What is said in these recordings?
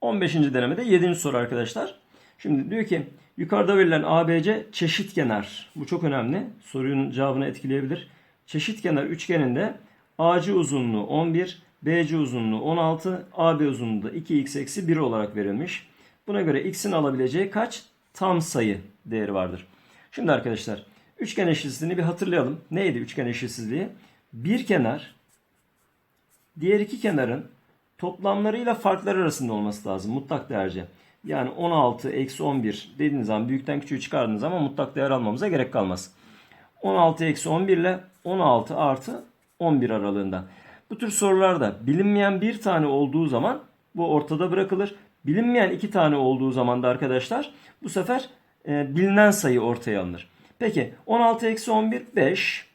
15. denemede 7. soru arkadaşlar. Şimdi diyor ki yukarıda verilen ABC çeşitkenar. Bu çok önemli. Sorunun cevabını etkileyebilir. Çeşitkenar üçgeninde AC uzunluğu 11, BC uzunluğu 16, AB uzunluğu da 2x eksi 1 olarak verilmiş. Buna göre x'in alabileceği kaç tam sayı değeri vardır? Şimdi arkadaşlar üçgen eşitsizliğini bir hatırlayalım. Neydi üçgen eşitsizliği? Bir kenar diğer iki kenarın toplamlarıyla farklar arasında olması lazım mutlak değerce. Yani 16 eksi 11 dediğiniz zaman büyükten küçüğü çıkardığınız zaman mutlak değer almamıza gerek kalmaz. 16 eksi 11 ile 16 artı 11 aralığında. Bu tür sorularda bilinmeyen bir tane olduğu zaman bu ortada bırakılır. Bilinmeyen iki tane olduğu zaman da arkadaşlar bu sefer e, bilinen sayı ortaya alınır. Peki 16 eksi 11 5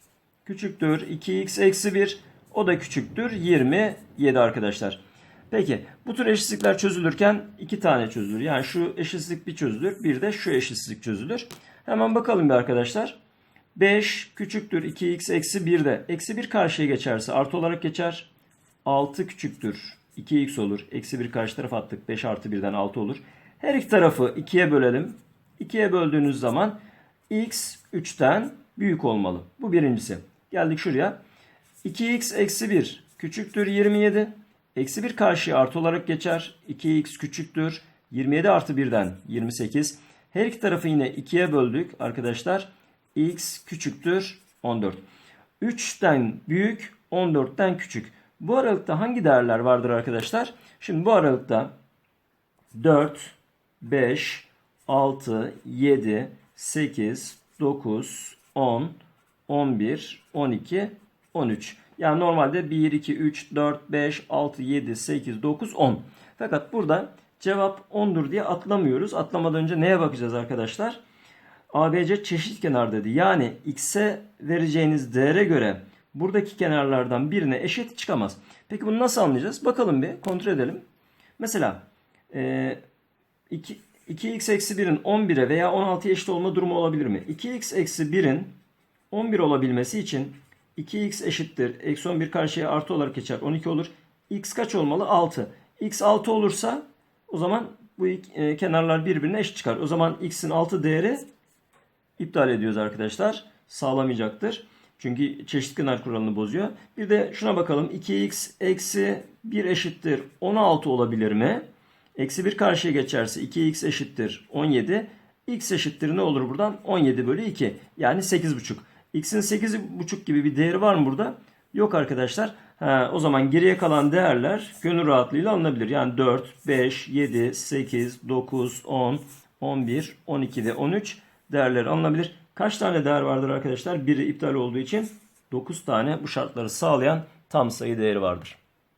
küçüktür 2x eksi 1 o da küçüktür 27 arkadaşlar. Peki bu tür eşitsizlikler çözülürken iki tane çözülür. Yani şu eşitsizlik bir çözülür bir de şu eşitsizlik çözülür. Hemen bakalım bir arkadaşlar. 5 küçüktür 2x eksi 1 de eksi 1 karşıya geçerse artı olarak geçer. 6 küçüktür 2x olur. Eksi 1 karşı tarafa attık. 5 artı 1'den 6 olur. Her iki tarafı 2'ye bölelim. 2'ye böldüğünüz zaman x 3'ten büyük olmalı. Bu birincisi. Geldik şuraya. 2x eksi 1 küçüktür 27. Eksi 1 karşıya artı olarak geçer. 2x küçüktür. 27 artı 1'den 28. Her iki tarafı yine 2'ye böldük arkadaşlar. x küçüktür 14. 3'ten büyük 14'ten küçük. Bu aralıkta hangi değerler vardır arkadaşlar? Şimdi bu aralıkta 4, 5, 6, 7, 8, 9, 10, 11, 12, 13. Yani normalde 1, 2, 3, 4, 5, 6, 7, 8, 9, 10. Fakat burada cevap 10'dur diye atlamıyoruz. Atlamadan önce neye bakacağız arkadaşlar? ABC çeşit kenar dedi. Yani x'e vereceğiniz değere göre buradaki kenarlardan birine eşit çıkamaz. Peki bunu nasıl anlayacağız? Bakalım bir kontrol edelim. Mesela e, 2, 2x eksi 1'in 11'e veya 16'ya eşit olma durumu olabilir mi? 2x eksi 1'in 11 olabilmesi için 2x eşittir. Eksi 11 karşıya artı olarak geçer. 12 olur. x kaç olmalı? 6. x 6 olursa o zaman bu e, kenarlar birbirine eşit çıkar. O zaman x'in 6 değeri iptal ediyoruz arkadaşlar. Sağlamayacaktır. Çünkü çeşit kenar kuralını bozuyor. Bir de şuna bakalım. 2x eksi 1 eşittir 16 olabilir mi? Eksi 1 karşıya geçerse 2x eşittir 17. x eşittir ne olur buradan? 17 bölü 2. Yani 8,5. X'in 8,5 gibi bir değeri var mı burada? Yok arkadaşlar. Ha, o zaman geriye kalan değerler gönül rahatlığıyla alınabilir. Yani 4, 5, 7, 8, 9, 10, 11, 12 ve 13 değerleri alınabilir. Kaç tane değer vardır arkadaşlar? Biri iptal olduğu için 9 tane bu şartları sağlayan tam sayı değeri vardır.